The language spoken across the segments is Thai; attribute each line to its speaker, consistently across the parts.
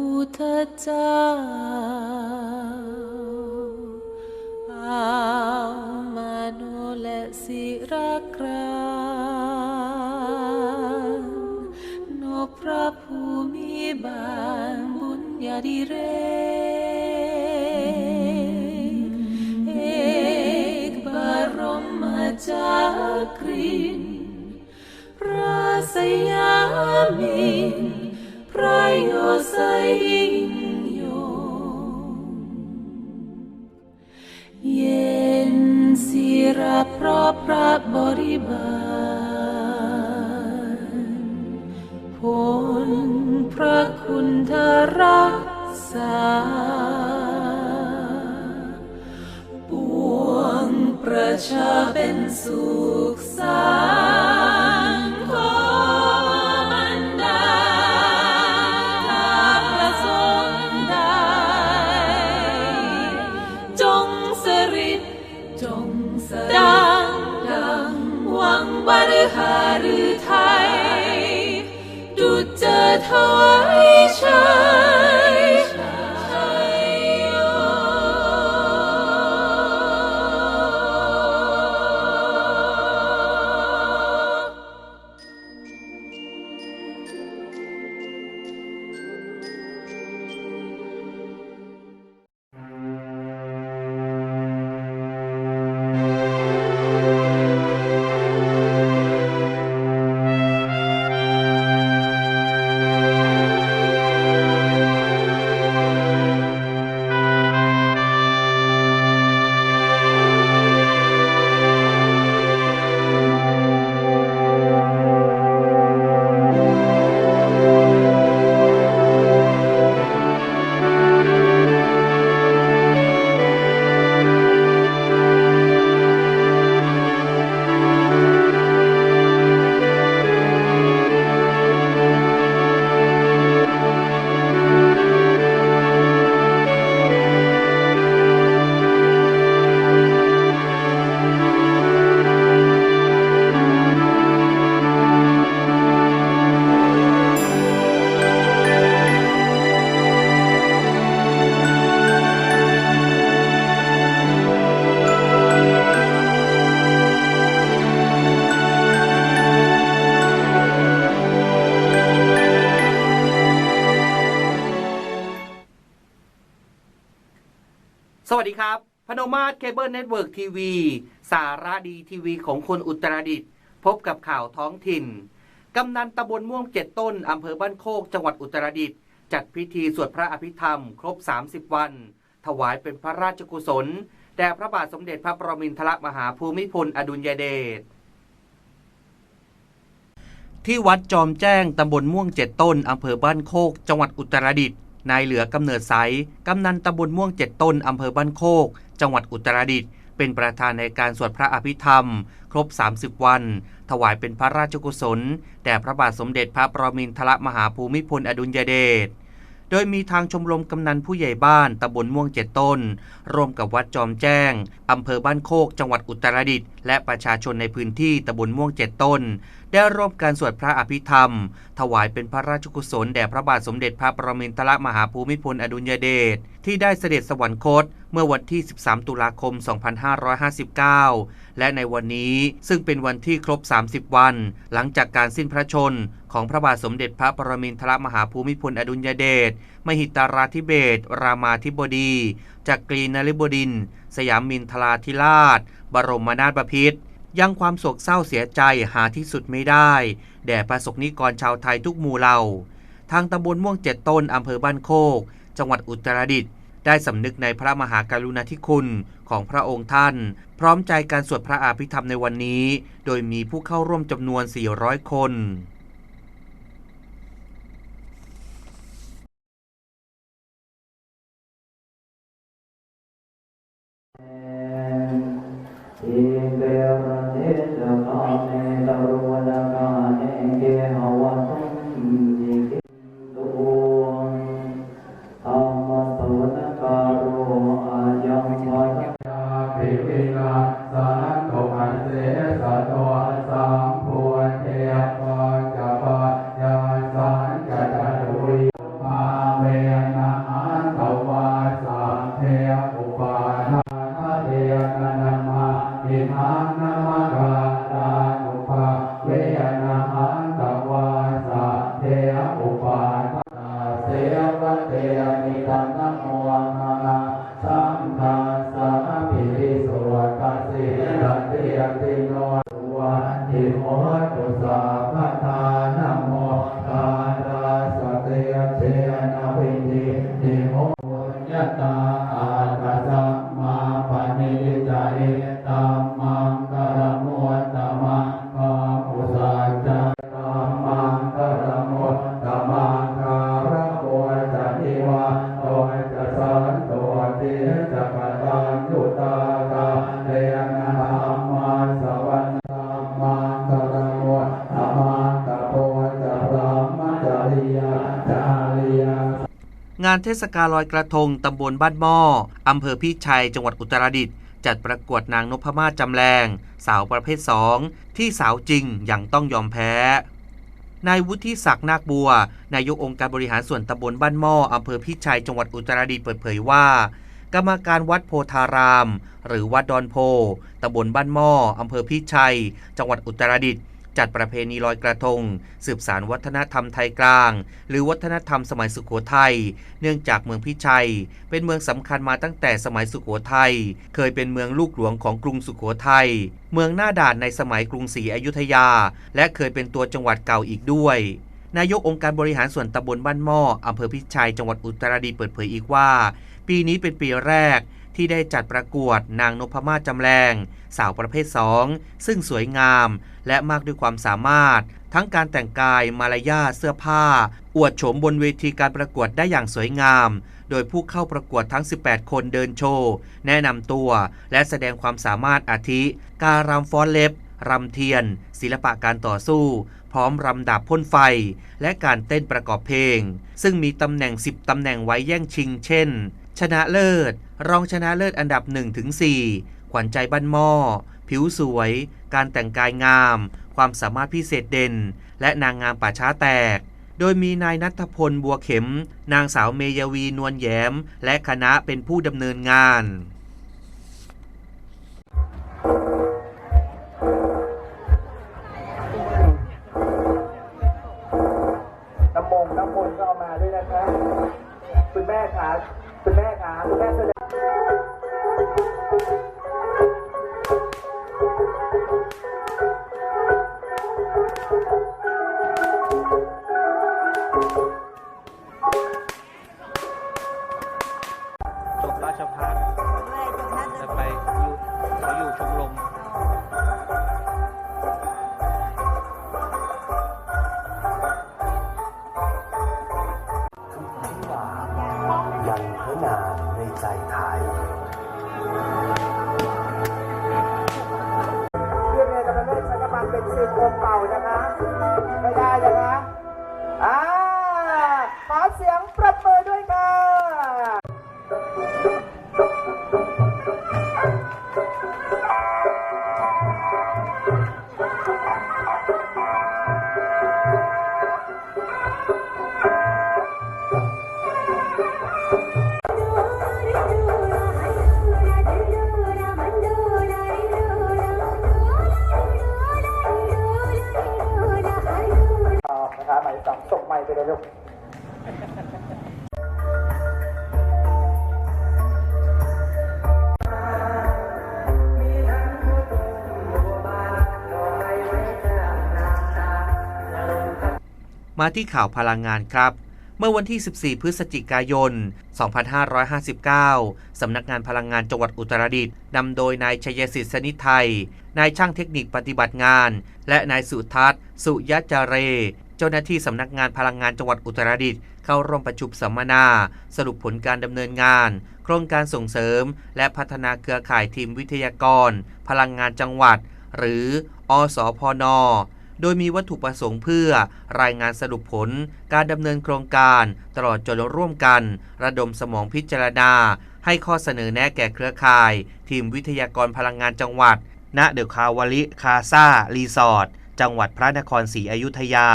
Speaker 1: ข้าวรพุทธเจ้าอามาโนและศิรกรานนพระภูมิบาลบุญญาดิเรเอกบรมจากรินทร์พระสยามิน พระโยไสยิ่งยงเย็นศิรพราะพระบริบาลผลพระคุณทรักษาปวงประชาเป็นสุขสัน จเส
Speaker 2: วัสดีครับ พนมาศเคเบิลเน็ตเวิร์กทีวีสาระดีทีวีของคนอุตรดิตถ์พบกับข่าวท้องถิ่น กำนันตำบลม่วงเจ็ดต้น อำเภอบ้านโคก จังหวัดอุตรดิตถ์จัดพิธีสวดพระอภิธรรม ครบ 30 วัน ถวายเป็นพระราชกุศล แด่พระบาทสมเด็จพระปรมินทรมหาภูมิพลอดุลยเดชที่วัดจอมแจ้งตำบลม่วงเจ็ดต้นอำเภอบ้านโคก จังหวัดอุตรดิตถ์ นายเหลือกำเนิดใสกำนันตำบลม่วงเจ็ดต้นอำเภอบ้านโคก จังหวัดอุตรดิตถ์เป็นประธานในการสวดพระอภิธรรม ครบ 30 วัน ถวายเป็นพระราชกุศล แด่พระบาทสมเด็จพระปรมินทรมหาภูมิพลอดุลยเดช โดยมีทางชมรมกำนันผู้ใหญ่บ้านตำบลม่วงเจ็ดต้น ร่วมกับวัดจอมแจ้งอำเภอบ้านโคก จังหวัดอุตรดิตถ์และประชาชนในพื้นที่ตำบลม่วงเจ็ดต้น ได้ร่วมการสวดพระอภิธรรม ถวายเป็นพระราชกุศลแด่พระบาทสมเด็จพระปรมินทรมหาภูมิพลอดุลยเดชที่ได้เสด็จสวรรคต เมื่อวันที่ 13 ตุลาคม 2559 และในวันนี้ซึ่งเป็นวันที่ครบ 30 วัน หลังจากการสิ้นพระชน ของพระบาทสมเด็จพระปรมินทรมหาภูมิพลอดุลยเดช มหิตราธิเบศรามาธิบดี จักรีนฤบดิน สยามมินทราธิราช บรมนาถบพิตรยังความโศกเศร้าเสียใจหาที่สุดไม่ได้ แด่ประสบนิกรชาวไทยทุกหมู่เหล่า ทางตำบลม่วงเจ็ดต้นอำเภอบ้านโคก จังหวัดอุตรดิตถ์ ได้สำนึกในพระมหากรุณาธิคุณของพระองค์ท่าน พร้อมใจการสวดพระอาภิธรรมในวันนี้ โดยมีผู้เข้าร่วมจำนวน 400 คน
Speaker 3: ยา
Speaker 2: นเทศกาลลอยกระทงตำบลบ้านหม้ออำเภอพี่ชัย จังหวัดอุตรดิตถ์จัดประกวดนางนพมาศจำแรง สาวประเภท2ที่สาวจริงอย่างต้องยอมแพ้ นายวุฒิศักดิ์นาคบัว นายกองค์การบริหารส่วนตำบลบ้านหม้ออำเภอพี่ชัย จังหวัดอุตรดิตถ์เปิดเผยว่า กรรมการวัดโพธาราม หรือวัดดอนโพตำบลบ้านหม้ออำเภอพี่ชัย จังหวัดอุตรดิตถ์ จัดประเพณีลอยกระทง สืบสารวัฒนธรรมไทยกลาง หรือวัฒนธรรมสมัยสุขโขทัยเนื่องจากเมืองพิชัย เป็นเมืองสำคัญมาตั้งแต่สมัยสุขโขทัยเคยเป็นเมืองลูกหลวงของกรุงสุขโขทัยเมืองหน้าด่านในสมัยกรุงศรีอยุธยา และเคยเป็นตัวจังหวัดเก่าอีกด้วยนายกองค์การบริหารส่วนตำบลบ้านหม้ออำเภอพิชัย จังหวัดอุตรดิตถ์เปิดเผยอีกว่า ปีนี้เป็นปีแรก ที่ได้จัดประกวดนางนพมาศจำแรงสาวประเภท 2 ซึ่งสวยงาม และมากด้วยความสามารถ ทั้งการแต่งกายมารยาเสื้อผ้า อวดโฉมบนเวทีการประกวดได้อย่างสวยงาม โดยผู้เข้าประกวดทั้ง 18 คนเดินโชว์ แนะนำตัว และแสดงความสามารถอาทิ การรำฟ้อนเล็บรำเทียน ศิลปะการต่อสู้ พร้อมรำดาบพ่นไฟ และการเต้นประกอบเพลง ซึ่งมีตำแหน่ง 10 ตำแหน่งไว้แย่งชิง เช่น ชนะเลิศ รองชนะเลิศอันดับ 1-4 ขวัญใจบ้านหม้อ ผิวสวย การแต่งกายงาม ความสามารถพิเศษเด่น และนางงามป่าช้าแตก โดยมีนายนัทพลบัวเข็ม นางสาวเมยวีนวลแย้ม และคณะเป็นผู้ดำเนินงาน
Speaker 4: น้ำมงน้ำมนก็เอามาด้วยนะคะ คุณแม่คุณ แม่ข
Speaker 2: เรี
Speaker 5: ยน
Speaker 4: เรียนกับแม่ใช้กำลังเป็นสิบองเป่านะคะ ไม่ได้นะคะอ่าขอเสียง มา
Speaker 2: ที่ข่าวพลังงานครับ เมื่อวันที่ 14 พฤศจิกายน 2559 สำนักงานพลังงานจังหวัดอุตรดิตถ์นำโดยนายชัยสิทธิ์สนิทไทย นายช่างเทคนิคปฏิบัติงาน และนายสุทัศน์ สุยะจาเร เจ้าหน้าที่สำนักงานพลังงานจังหวัดอุตรดิตถ์เข้าร่วมประชุมสัมมนา สรุปผลการดำเนินงาน โครงการส่งเสริม และพัฒนาเครือข่ายทีมวิทยากร พลังงานจังหวัด หรือ อสพน โดยมีวัตถุประสงค์เพื่อรายงานสรุปผล การดำเนินโครงการ ตลอดจนร่วมกัน ระดมสมองพิจารณา ให้ข้อเสนอแนะแก่เครือข่าย ทีมวิทยากรพลังงานจังหวัด ณเดอะคาวาลิคาซารีสอร์ทจังหวัดพระนครศรีอยุธยา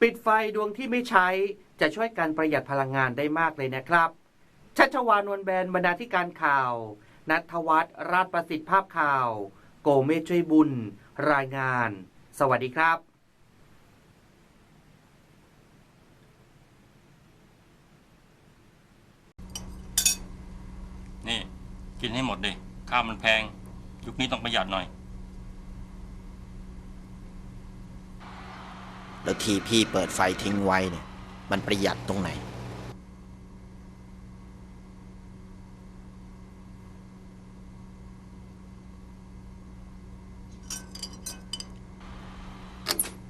Speaker 2: ปิดไฟดวงที่ไม่ใช้จะช่วยการประหยัดพลังงานได้มากเลยนะครับชัชวานวลแบนบรรณาธิการข่าว นัทวัฒน์ราชประสิทธิ์ภาพข่าว โกเมช่วยบุญ รายงาน สวัสดีครับนี่
Speaker 6: กินให้หมดดิข้าวมันแพง ยุคนี้ต้องประหยัดหน่อย
Speaker 7: แล้วทีพี่เปิดไฟทิ้งไว้เนี่ย มันประหยัดตรงไหน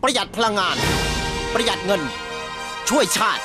Speaker 7: ประหยัดพลังงาน ประหยัดเงิน ช่วยชาติ